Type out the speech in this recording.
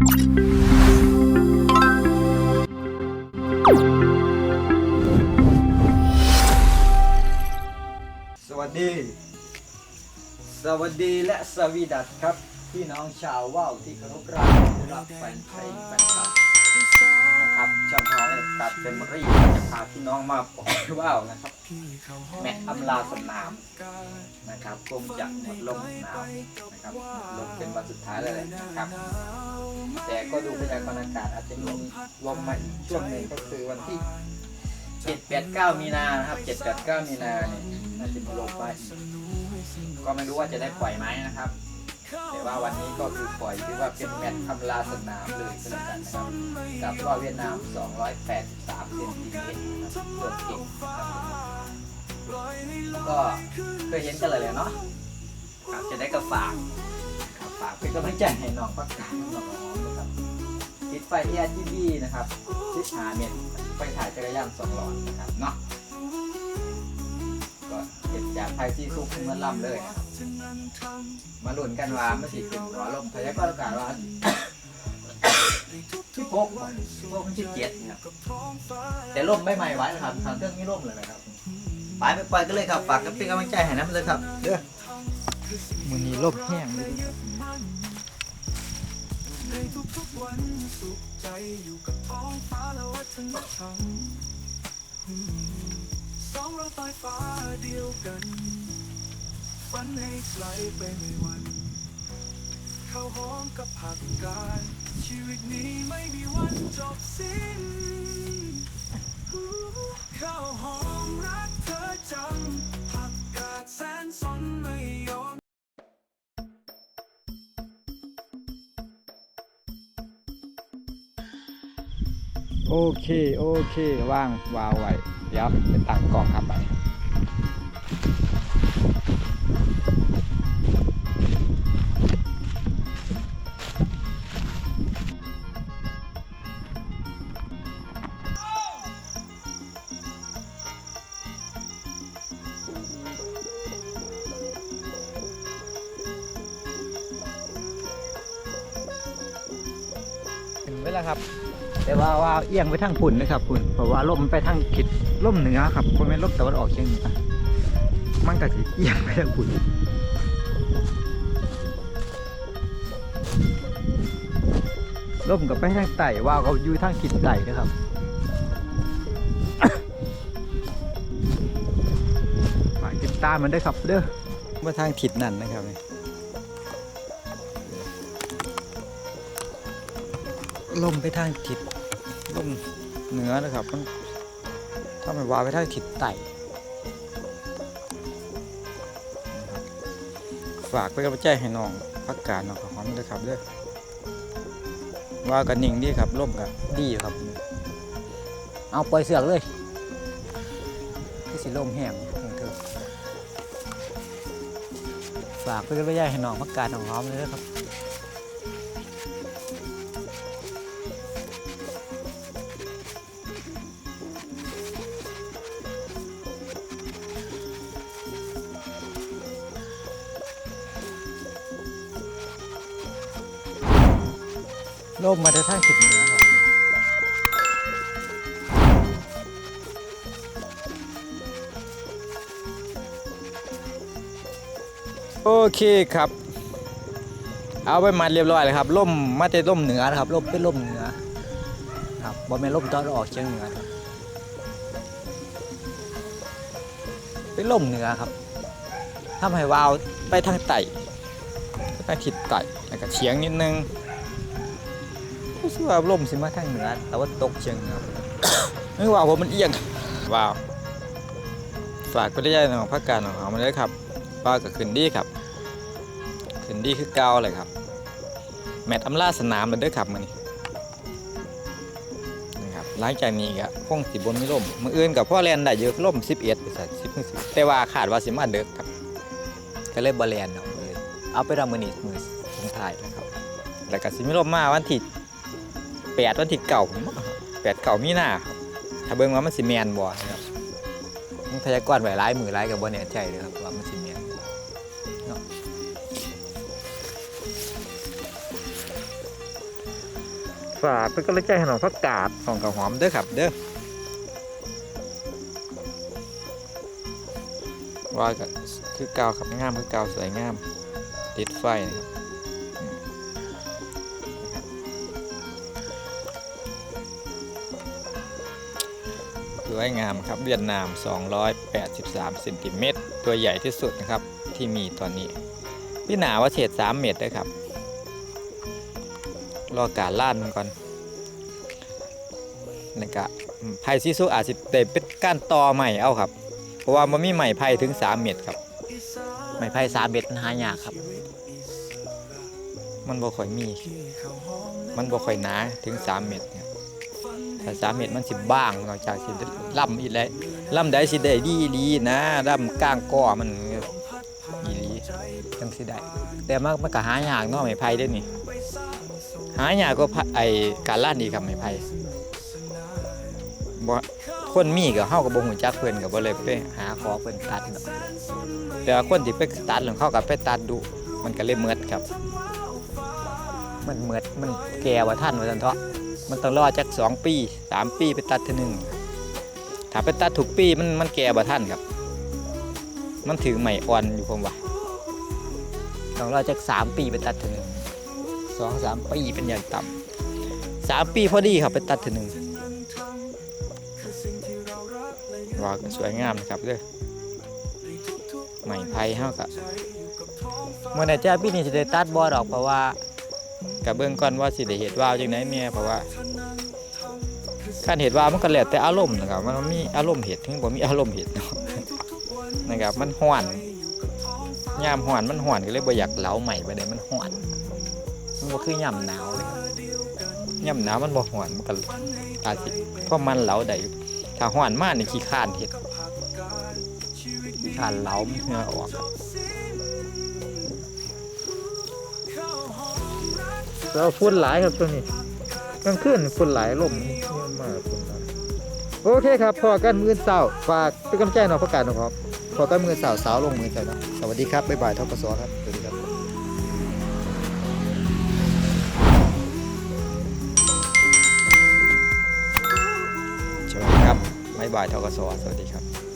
สวัสดี สวัสดีและสวีดัสครับ พี่น้องชาวว่าวที่เคารพรักรักแฟนเพลงแฟนคลับ นะครับช่องของเอ็ตัดเฟมอรี่จะพาพี่น้องมาปอยว่าวนะครับแมตช์อำลาสนามนะครับคงจะหมดลมหนาวนะครับลมเป็นวันสุดท้ายแล้วแหละนะครับ แต่ก็ดูพยากรณ์อากาศอาจจะมีลมมาอีกช่วงหนึ่งก็คือวันที่7 8 9 มีนานะครับ7 8 9 มีนาเนี่ยน่าจะมีลมมาอีกก็ไม่รู้ว่าจะได้ปล่อยไหมนะครับ ว่าวันนี้ก็คือปล่อยถือว่าเป็นแมตช์ทำลาสนามเลยก็แล้วกันนะครับกับรอเวียดนาม 283เซนติเมตรนะครับตัวเก่งครับก็เคยเห็นกันเลยแหละเนาะครับจะได้ก็ฝากครับฝากเป็นกำลังใจให้น้องพักการน้องๆนะครับติดไฟที่ RGB นะครับชิดหาเมตรไฟถ่ายจักรยานสองหลอดนะครับเนาะก็เก็บจากไฟที่ซุกขึ้นมาล่ำเลยนะครับ มาลุ้นกันว่ามื่อสิขึ้นหัวลมพยากรณ์อากาศว่าที่พกที่พกที่เจ็ดนะครับแต่ลมไม่ใหม่ไว้นะครับทางเครื่องนี้ลมเลยนะครับไปไปปล่อยกันเลยครับฝากกันเป็นกำลังใจให้น้ำเลยครับเด้อมือนี้ลมแห้งเลยในทุกๆวันสุขใจอยู่กับท้องฟ้าและวัฒนธรรมสองเราใต้ฟ้าเดียวกัน ฝันให้ไกลไปไม่วันเข้าห้องกับผักกาดชีวิตนี้ไม่มีวันจบสิ้นเข้าห้องรักเธอจังผักกาดแสนสนไม่ยอมโอเค โอเค ว่าง วาวไว้ เดี๋ยวไปตั้งกล้องครับไป ถึงเวลาครับ แต่ว่าว่าเอียงไปทางปุ่นนะครับปุ่นเพราะว่าลมมันไปทางขิดลมเหนือครับคนเป็นลมตะวันออกเฉียงเหนือมันก็สิเอียงไปทางปุ่นลมก็ไปทางใต้ว่าเขาอยู่ทางขิดใต้นะครับฝากติดตามมันได้ครับเด้อว่าทางถิดนั่นนะครับ ลมไปทางทิศลมเหนือนะครับมันถ้ามันวาไปทางทิศใต้ฝากไปกับใจให้น้องพักการน้องหอมด้วยครับเด้อว่ากันนิ่งดีครับลมกันดีอยู่ครับ เอาปล่อยเสือกเลยที่สิลมแห้งเถอฝากไปกับใจให้น้องพักการน้องหอมเลยนะครับ ลมมาได้ทางทิศเหนือครับโอเคครับ เอาไปมัดเรียบร้อยเลยครับล่มมาแต่ล่มเหนือนะครับล่มเป็นล่มเหนือครับบอแม่ล่มตอนออกเฉียงเหนือครับเป็นล่มเหนือครับทำให้วาวไปทางใต้ไปทางทิศใต้แล้วก็เฉียงนิดนึง รู้สึกว่าลมสิมาทางเหนือแต่ว่าตกเฉียงเหนือไม่ว่าผมมันเอียงว้าวฝากไปได้ยังของภาคการของเขามาเลยครับป้าก็ขึ้นดีครับขึ้นดีคือเก่าเลยครับ แมตช์อำลาสนามเลยเด้อครับมันนี่นะครับหลังจากนี้ก็คงสิบนไม่ล่มมืออื่นกับพ่อแลนได้เยอะล่ม11ไปสัตว์10มือ10แต่ว่าขาดว่าสิมาเด็กครับ ก็เลยบอแลนเอาเลยเอาไปทำมือนี้มือสุดท้ายนะครับแล้วก็สิมีลมมาวันที่ แปดวันที่เก่าแปดเก่ามีหน้าครับถ้าเบิ่งว่ามันสิแมนบ่ครับมันพยากรไว้หลายมือหลายกับบ่แน่ใจเลยครับว่ามันสิแมนเนาะฝากเป็นกำลังใจให้น้องพักกาดของกระหอมเด้อครับ เด้อว่าก็คือเก่าครับงามคือเก่าสวยงาม ติดไฟนะครับ สวยงามครับเวียดนาม 283เซนติเมตรตัวใหญ่ที่สุดนะครับที่มีตอนนี้ พี่หนาว่าเฉด3เมตรเลยครับ รอการล่านมันก่อนนี่ก็อืมไผ่ซีซุอาจจะได้เป็นก้านตอใหม่เอาครับ เพราะว่ามันมีใหม่ไผ่ถึง 3 เมตรครับไม้ไผ่3เมตรมันหายากครับ มันบ่ค่อยมี มันบ่ค่อยหนาถึง 3 เมตรครับ ถ้า3เมตรมันสิบ้างนอกจากสิล่ำอีกแล้วล่ำได้สิได้ดีดีนะล่ำก้างก้อมันอีหลีจังสิได้แต่มันมันก็หายากเนาะไม้ไผ่เด้นี่หายากก็ไอการล่านดีครับไม้ไผ่บ่คนมีก็เฮาก็บ่ฮู้จักเพิ่นก็บ่เลยไปหาขอเพิ่นตัดดอกแต่คนที่ไปตัดแล้วเขาก็ไปตัดดูมันก็เลยเมิดครับ มันเหมิดมันแก่ว่าท่านว่าซั่นเถาะมันต้องรอจัก2ปี3ปีไปตัดเทีนึงถ้าไปตัดทุกปีมันมันแก่บ่าท่านครับ มันถึงใหม่อ่อนอยู่ผมว่าต้องรอจัก3ปีไปตัดเทีนึงสองสามปีเป็นอย่างต่ำสามปีพอดีครับไปตัดทีหนึ่งว่าก็สวยงามนะครับเด้อใหม่ไผ่เฮากับเมื่อไหร่จ้าพี่นี่สิได้ตัดบ่ดอกเพราะว่า กับเบื้องก่อนว่าสิได้เห็ดว่าวจังไดแม่เพราะว่าการเห็ดว่าวมันก็แล้วแต่อารมณ์นะครับมันมีอารมณ์เห็ดถึงบ่มีอารมณ์เห็ดเนะครับ มันห้อนยามห้อนมันห้อนก็เลยบ่อยากเหลาใหม่ไปเลยมันห้อนมันบ่คือย่ำหนาวเลยย่ำหนาวมันบ่ฮ้อนมันก็อาจสิเพราะมันเหลาได้ถ้าฮ้อนมากนี่ขี้ข้านเฮ็ดขี้ข้านเหลามันเหงื่อออกครับ เราฝุ่นหลายครับตัวนี้กลางคืนฝุ่นหลายลมเยอะมากฝุ่นหลายโอเคครับพอกันมือเช้าฝากเป็นกำลังใจหน่อยประกาศนะครับพอกันมือเช้าสาวลงมือเช้าเนะสวัสดีครับบ๊ายบายทกศครับสวัสดีครับสวัสดีครับบ๊ายบายทกศสวัสดีครับ